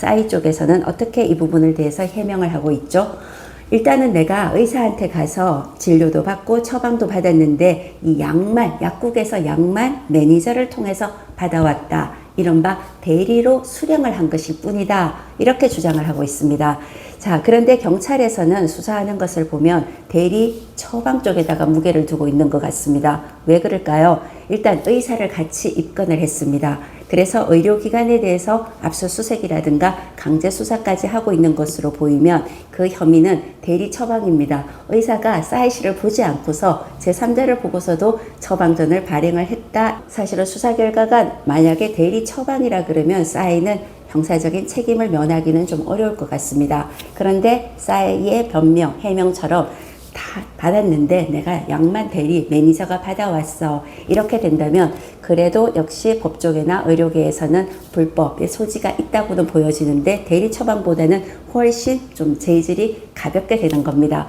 싸이 쪽에서는 어떻게 이 부분을 대해서 해명을 하고 있죠? 일단은 내가 의사한테 가서 진료도 받고 처방도 받았는데 이 약만, 약국에서 약만 매니저를 통해서 받아왔다. 이른바 대리로 수령을 한 것일 뿐이다. 이렇게 주장을 하고 있습니다. 자, 그런데 경찰에서는 수사하는 것을 보면 대리 처방 쪽에다가 무게를 두고 있는 것 같습니다. 왜 그럴까요? 일단 의사를 같이 입건을 했습니다. 그래서 의료기관에 대해서 압수수색이라든가 강제 수사까지 하고 있는 것으로 보이면 그 혐의는 대리 처방입니다. 의사가 사이시를 보지 않고서 제3자를 보고서도 처방전을 발행을 했다. 사실은 수사 결과가 만약에 대리 처방이라 그러면 사이는 형사적인 책임을 면하기는 좀 어려울 것 같습니다. 그런데 사이의 변명, 해명처럼 다 받았는데 내가 양만 대리 매니저가 받아왔어. 이렇게 된다면 그래도 역시 법조계나 의료계에서는 불법의 소지가 있다고는 보여지는데 대리 처방보다는 훨씬 좀 재질이 가볍게 되는 겁니다.